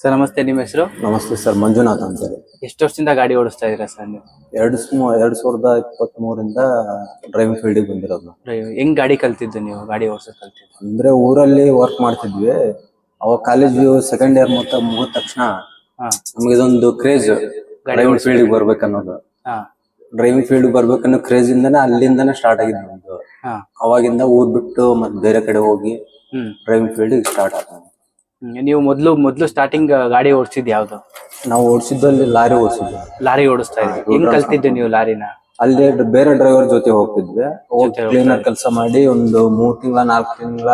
Sir ನಮಸ್ತೆ ನಿಮ್ಮ ಹೆಸರು? ನಮಸ್ತೆ ಸರ್ ಮಂಜುನಾಥ್ ಅಂತೇಳಿ. ಎಷ್ಟು ವರ್ಷದಿಂದ ಗಾಡಿ ಓಡಿಸ್ತಾ ಇದ್ದೀರಾ ಸರ್ ನೀವು? ಎರಡು ಎರಡ್ ಸಾವಿರದ ಇಪ್ಪತ್ತ್ ಮೂರಿಂದ ಡ್ರೈವಿಂಗ್ ಫೀಲ್ಡಿಗೆ ಬಂದಿರೋದು ನಾವು. ಹೆಂಗ್ ಗಾಡಿ ಕಲ್ತಿದ್ದು ನೀವು? ಗಾಡಿ ಓಡಿಸೋ ಕಲ್ತಿದ್ದು? ಅಂದ್ರೆ ಊರಲ್ಲಿ ವರ್ಕ್ ಮಾಡ್ತಿದ್ವಿ. ಅವಾಗ ಕಾಲೇಜು ಸೆಕೆಂಡ್ ಇಯರ್ ಮತ್ತೆ ಮುಗಿದ ತಕ್ಷಣ ಹಾ. ನಮ್ಗೆ ಇದೊಂದು ಕ್ರೇಜ್ ಡ್ರೈವಿಂಗ್ ಫೀಲ್ಡ್ ಬರ್ಬೇಕನ್ನೋದು. ಹಾ. ಡ್ರೈವಿಂಗ್ ಫೀಲ್ಡ್ ಬರ್ಬೇಕನ್ನೋ ಕ್ರೇಜ್ ಇಂದನೇ ಅಲ್ಲಿಂದನೇ ಸ್ಟಾರ್ಟ್ ಆಗಿದ್ದು ನಮ್ದು. ಹಾ. ಅವಾಗಿಂದ ಊರ್ ಬಿಟ್ಟು ಮತ್ತೆ ಬೇರೆ ಕಡೆ ಹೋಗಿ ಹ್ಮ್. ಡ್ರೈವಿಂಗ್ ಫೀಲ್ಡ್ ಸ್ಟಾರ್ಟ್ ಹ್ಮ್. ನೀವು ಮೊದ್ಲು ಮೊದ್ಲು ಸ್ಟಾರ್ಟಿಂಗ್ ಗಾಡಿ ಓಡಿಸಿದ್ ಯಾವ್ದು? ನಾವು ಓಡಿಸಿದ್ದಲ್ಲಿ ಲಾರಿ ಓಡಿಸಿದ್ವಿ ಲಾರಿ ಓಡಿಸ್ತಾ ಇದ್ರಿ ಹೆಂಗ್ ಕಲ್ತಿದ್ದು ನೀವು ಲಾರಿನ? ಅಲ್ಲಿ ಬೇರೆ ಡ್ರೈವರ್ ಜೊತೆ ಹೋಗ್ತಿದ್ವಿ. ಹೋಗಿ ಕ್ಲೀನರ್ ಕೆಲಸ ಮಾಡಿ ಒಂದು ಮೂರ್ ತಿಂಗಳ ನಾಲ್ಕು ತಿಂಗಳ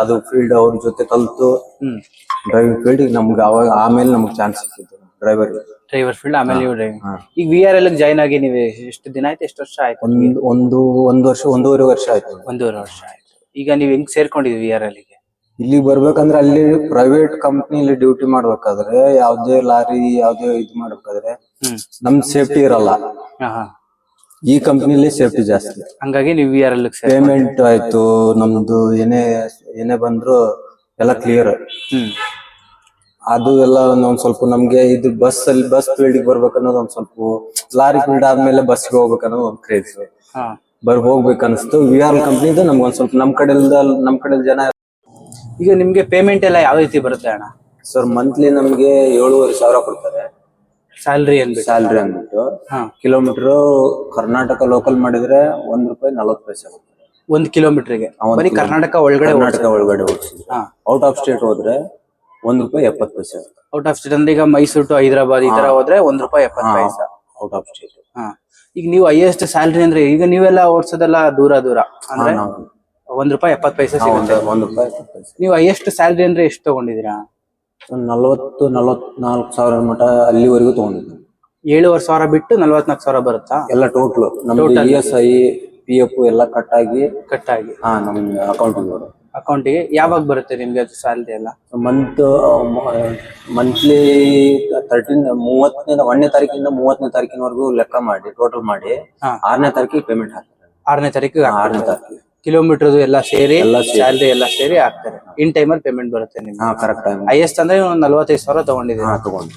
ಅದು ಫೀಲ್ಡ್ ಅವ್ರ ಜೊತೆ ಕಲ್ತು ಡ್ರೈವಿಂಗ್ ಫೀಲ್ಡ್ ನಮ್ಗೆ ಅವಾಗ ಆಮೇಲೆ ನಮ್ಗೆ ಚಾನ್ಸ್ ಸಿಕ್ಕಿತ್ತು ಡ್ರೈವರ್ ಡ್ರೈವರ್ ಫೀಲ್ಡ್ ಆಮೇಲೆ ನೀವು ಡ್ರೈವಿಂಗ್ ಈಗ ವಿ ಆರ್ ಎಲ್ ಜಾಯ್ನ್ ಆಗಿ ನೀವು ಎಷ್ಟು ದಿನ ಆಯ್ತು ಎಷ್ಟು ವರ್ಷ ಆಯ್ತು? ಒಂದು ಒಂದು ಒಂದು ವರ್ಷ ಒಂದೂವರೆ ವರ್ಷ ಆಯ್ತು. ಒಂದೂವರೆ ವರ್ಷ ಆಯ್ತು. ಈಗ ನೀವು ಹೆಂಗ್ ಸೇರ್ಕೊಂಡಿದ್ವಿ ವಿ ಆರ್ ಎಲ್ಗೆ ಇಲ್ಲಿಗೆ ಬರ್ಬೇಕಂದ್ರೆ ಅಲ್ಲಿ ಪ್ರೈವೇಟ್ ಕಂಪ್ನಿಲಿ ಡ್ಯೂಟಿ ಮಾಡ್ಬೇಕಾದ್ರೆ ಯಾವ್ದೇ ಲಾರಿ ಯಾವ್ದೇ ಇದು ಮಾಡ್ಬೇಕಾದ್ರೆ ನಮ್ ಸೇಫ್ಟಿ ಇರಲ್ಲ. ಈ ಕಂಪ್ನಿಲಿ ಸೇಫ್ಟಿ ಜಾಸ್ತಿ. ಹಂಗಾಗಿ ನೀವು ವಿಆರ್ ಪೇಮೆಂಟ್ ಆಯ್ತು ನಮ್ದು ಏನೇ ಏನೇ ಬಂದ್ರು ಎಲ್ಲ ಕ್ಲಿಯರ್ ಅದು ಎಲ್ಲ ಒಂದ್ ಸ್ವಲ್ಪ ನಮ್ಗೆ ಇದು ಬಸ್ ಅಲ್ಲಿ ಬಸ್ ಫೀಲ್ಡ್ ಬರ್ಬೇಕನ್ನೋದು ಒಂದ್ ಸ್ವಲ್ಪ ಲಾರಿ ಫೀಲ್ಡ್ ಆದ್ಮೇಲೆ ಬಸ್ಗೆ ಹೋಗ್ಬೇಕನ್ನೋದು ಒಂದ್ ಕ್ರೇಜ್ ಬರ್ ಹೋಗ್ಬೇಕನ್ನಿಸ್ತು ವಿ ಆರ್ ಕಂಪ್ನಿದು ನಮ್ಗೆ ಒಂದ್ ಸ್ವಲ್ಪ ನಮ್ ಕಡೆಯಿಂದ ನಮ್ ಕಡೆ ಜನ ಈಗ ನಿಮ್ಗೆ ಪೇಮೆಂಟ್ ಎಲ್ಲ ಯಾವ ರೀತಿ ಬರುತ್ತೆ ಅಣ್ಣ? ಸರ್ ಮಂತ್ಲಿ ನಮ್ಗೆ ಏಳುವರೆ ಸಾವಿರ ಕೊಡ್ತಾರೆ. ಸ್ಯಾಲ್ರಿ ಅಂದ್ಬಿಟ್ಟು. ಸ್ಯಾಲ್ರಿ ಅಂದ್ಬಿಟ್ಟು. ಹಾ. ಕಿಲೋಮೀಟರ್ ಕರ್ನಾಟಕ ಲೋಕಲ್ ಮಾಡಿದ್ರೆ ಒಂದ್ ರೂಪಾಯಿ ನಲ್ವತ್ತು ಪೈಸೆ ಒಂದ್ ಕಿಲೋಮೀಟರ್ಗೆ ಗೆ. ಬರೀ ಕರ್ನಾಟಕ ಒಳಗಡೆ ಕರ್ನಾಟಕ ಒಳಗಡೆ ಓಡಿಸಿದ್ರೆ ಹಾ. ಔಟ್ ಆಫ್ ಸ್ಟೇಟ್ ಹೋದ್ರೆ ಒಂದ್ ರೂಪಾಯಿ ಎಪ್ಪತ್ತು ಪೈಸೆ ಔಟ್ ಆಫ್ ಸ್ಟೇಟ್ ಅಂದ್ರೆ ಈಗ ಮೈಸೂರು ಟು ಹೈದರಾಬಾದ್ ಈ ತರ ಹೋದ್ರೆ ಒಂದ್ ರೂಪಾಯಿ ಎಪ್ಪತ್ತು ಪೈಸಾ. ಔಟ್ ಆಫ್ ಸ್ಟೇಟ್ ಹಾ. ಈಗ ನೀವು ಹೈಯೆಸ್ಟ್ ಸ್ಯಾಲ್ರಿ ಅಂದ್ರೆ ಈಗ ನೀವೆಲ್ಲ ಓಡಿಸೋದೆಲ್ಲ ದೂರ ದೂರ ಅಂದ್ರೆ ಒಂದ್ ರೂಪಾಯಿ ಎಪ್ಪತ್ತು ಪೈಸೆ ಸಿಗುತ್ತೆ. ಒಂದ್ ರೂಪಾಯಿ ಎಪ್ಪತ್ತು ಪೈಸೆ. ನೀವು ಎಷ್ಟು ಸ್ಯಾಲ್ರಿ ಅಂದ್ರೆ ಎಷ್ಟು ತಗೊಂಡಿದ್ದೀರಾ? ನಲ್ವತ್ತು ನಲವತ್ತು ನಲವತ್ನಾಲ್ಕು ಸಾವಿರ ಮಟ ಅಲ್ಲಿವರೆಗೂ ತಗೊಂಡಿದ್ದೆ ಏಳುವರೆ ಸಾವಿರ ಬಿಟ್ಟು ನಲ್ವತ್ನಾಲ್ಕು ಸಾವಿರ ಬರುತ್ತಾ? ಎಲ್ಲ ಟೋಟಲ್ ನಮ್ದು E S I P F ಎಲ್ಲ ಕಟ್ ಆಗಿ ಕಟ್ ಆಗಿ ಹಾ ನಮ್ ಅಕೌಂಟಿಗೆ ಅಕೌಂಟಿಗೆ ಯಾವಾಗ ಬರುತ್ತೆ ನಿಮ್ಗೆ ಅದು ಸ್ಯಾಲ್ರಿ ಎಲ್ಲ? ಮಂತ್ ಮಂತ್ಲಿ ತರ್ಟೀನ್ ಮೂವತ್ತನೇ ಒಂದನೇ ತಾರೀಕಿಂದ ಮೂವತ್ತನೇ ತಾರೀಕಿನವರೆಗೂ ಲೆಕ್ಕ ಮಾಡಿ ಟೋಟಲ್ ಮಾಡಿ ಹಾ. ಆರನೇ ತಾರೀಕಿಗೆ ಪೇಮೆಂಟ್ ಹಾಕ್ತಾರೆ. ಆರನೇ ತಾರೀಕಿಗೆ ಆರನೇ ತಾರೀಕಿಗೆ. ಕಿಲೋಮೀಟರ್ ಎಲ್ಲ ಸೇರಿ ಎಲ್ಲ ಸೇರಿ. ಸ್ಯಾಲ್ರಿ ಎಲ್ಲ ಸೇರಿ ಹಾಕ್ತಾರೆ. ಇನ್ ಟೈಮ್ ಅಲ್ಲಿ ಪೇಮೆಂಟ್ ಬರುತ್ತೆ ನಿಮ್ಗೆ. ಹಾ ಕರೆಕ್ಟ್ ಟೈಮ್ ಹೈಯೆಸ್ಟ್ ಅಂದ್ರೆ ಒಂದು ನಲ್ವತ್ತೈದು ಸಾವಿರ ತಗೊಂಡಿದ್ದೀನಿ ಹಾ ತಗೊಂಡು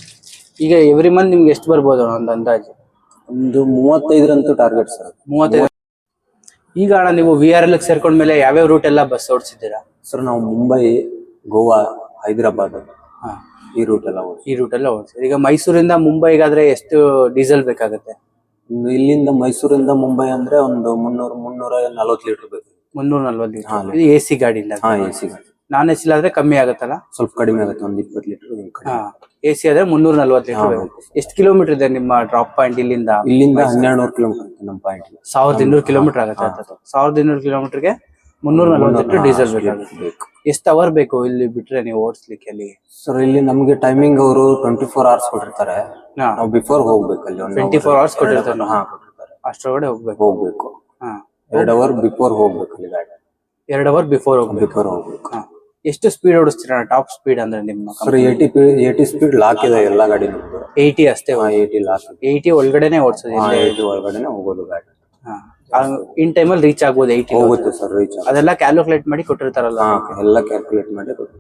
ಈಗ ಎವ್ರಿ ಮಂತ್ ನಿಮ್ಗೆ ಎಷ್ಟು ಬರ್ಬೋದು ಒಂದು ಅಂದಾಜು? ಒಂದು ಮೂವತ್ತೈದರಂತೂ ಟಾರ್ಗೆಟ್ ಸರ್. ಮೂವತ್ತೈದು. ಈಗ ಅಣ್ಣ ನೀವು ವಿ ಆರ್ ಎಲ್ ಸೇರ್ಕೊಂಡ್ಮೇಲೆ ಯಾವ್ಯಾವ ರೂಟ್ ಎಲ್ಲ ಬಸ್ ಓಡಿಸಿದ್ದೀರಾ? ಸರ್ ನಾವು ಮುಂಬೈ ಗೋವಾ ಹೈದರಾಬಾದ್ ಹಾ. ಈ ರೂಟ್ ಎಲ್ಲ ಹೋಗಿ ಈ ರೂಟ್ ಎಲ್ಲ ಓಡಿಸಿ ಈಗ ಮೈಸೂರಿಂದ ಮುಂಬೈಗಾದ್ರೆ ಎಷ್ಟು ಡೀಸೆಲ್ ಬೇಕಾಗುತ್ತೆ? ಇಲ್ಲಿಂದ ಮೈಸೂರಿಂದ ಮುಂಬೈ ಅಂದ್ರೆ ಒಂದು ಮುನ್ನೂರ ಮುನ್ನೂರ ನಲ್ವತ್ತು ಲೀಟರ್ ಬೇಕು. ಮುನ್ನೂರ ನಲ್ವತ್ತು ಲೀಟರ್ ಇದು ಎ ಸಿ ಗಾಡಿ ಇಲ್ಲ ಹಾ A C non A C ಆದ್ರೆ ಕಮ್ಮಿ ಆಗುತ್ತಲ್ಲ? ಸ್ವಲ್ಪ ಕಡಿಮೆ ಆಗುತ್ತೆ ಒಂದು ಇಪ್ಪತ್ತು ಲೀಟರ್ ಎ ಸಿ ಆದ್ರೆ ಮುನ್ನೂರ ನಲ್ವತ್ತು ಲೀಟರ್ ಎಷ್ಟು ಕಿಲೋಮೀಟರ್ ಇದೆ ನಿಮ್ಮ ಡ್ರಾಪ್ ಪಾಯಿಂಟ್ ಇಲ್ಲಿಂದ? ಇಲ್ಲಿಂದ ಹನ್ನೆರಡು ನೂರು ಕಿಲೋಮೀಟರ್ ನಮ್ಮ ಪಾಯಿಂಟ್ ಸಾವಿರದ ಇನ್ನೂರು ಕಿಲೋಮೀಟರ್ ಆಗುತ್ತೆ ಸಾವಿರದ ಇನ್ನೂರು ಕಿಲೋಮೀಟರ್ಗೆ ಮುನ್ನೂರ ನಲ್ವತ್ತು ಲೀಟರ್ ಡೀಸೆಲ್ ಬೇಕಾಗುತ್ತೆ. ಬೇಕು. ಎಷ್ಟು ಅವರ್ ಬೇಕು ಇಲ್ಲಿ ಬಿಟ್ರೆ ನೀವು ಓಡಿಸ್ಲಿಕ್ಕೆ ಅಲ್ಲಿ ಸರ್ ಇಲ್ಲಿ ನಮ್ಗೆ ಟೈಮಿಂಗ್ ಅವರು ಟ್ವೆಂಟಿ ಫೋರ್ ಅವರ್ಸ್ ಕೊಟ್ಟಿರ್ತಾರೆ ನಾವು ಬಿಫೋರ್ ಹೋಗ್ಬೇಕು ಅಲ್ಲಿ ಟ್ವೆಂಟಿ ಫೋರ್ ಅವರ್ಸ್ ಕೊಟ್ಟಿರ್ತಾರೆ. ಅಷ್ಟರೊಳಗಡೆ ಹೋಗ್ಬೇಕು. ಹೋಗ್ಬೇಕು. ಎರಡು ಅವರ್ ಬಿಫೋರ್ ಹೋಗ್ಬೇಕು ಅಲ್ಲಿ ಗಾಡಿ ಎರಡು ಅವರ್ ಬಿಫೋರ್ ಹೋಗ್ಬೇಕು. ಬಿಫೋರ್ ಹೋಗ್ಬೇಕು. ಎಷ್ಟು ಸ್ಪೀಡ್ ಓಡಿಸ್ತೀರಾ? ಟಾಪ್ ಸ್ಪೀಡ್ ಅಂದ್ರೆ ನಿಮ್ಮ sir eighty eighty speed lock ಇದೆ ಎಲ್ಲ ಗಾಡಿ ಏಯ್ಟಿ ಅಷ್ಟೇ ಏಟಿ ಲಾಕ್ ಏಯ್ಟಿ ಒಳಗಡೆನೆ ಓಡಿಸೋದು ಏಟಿ ಒಳಗಡೆನೆ ಹೋಗೋದು ಗಾಡಿ ಇನ್ ಟೈಮಲ್ಲಿ ರೀಚ್ ಆಗ್ಬೋದು ಏಯ್ಟಿ ಹೋಗುತ್ತೆ ಸರ್ ರೀಚ್ ಅದೆಲ್ಲ ಕ್ಯಾಲ್ಕುಲೇಟ್ ಮಾಡಿ ಕೊಟ್ಟಿರ್ತಾರಲ್ಲ. ಎಲ್ಲ ಕ್ಯಾಲ್ಕುಲೇಟ್ ಮಾಡಿ ಕೊಟ್ಟು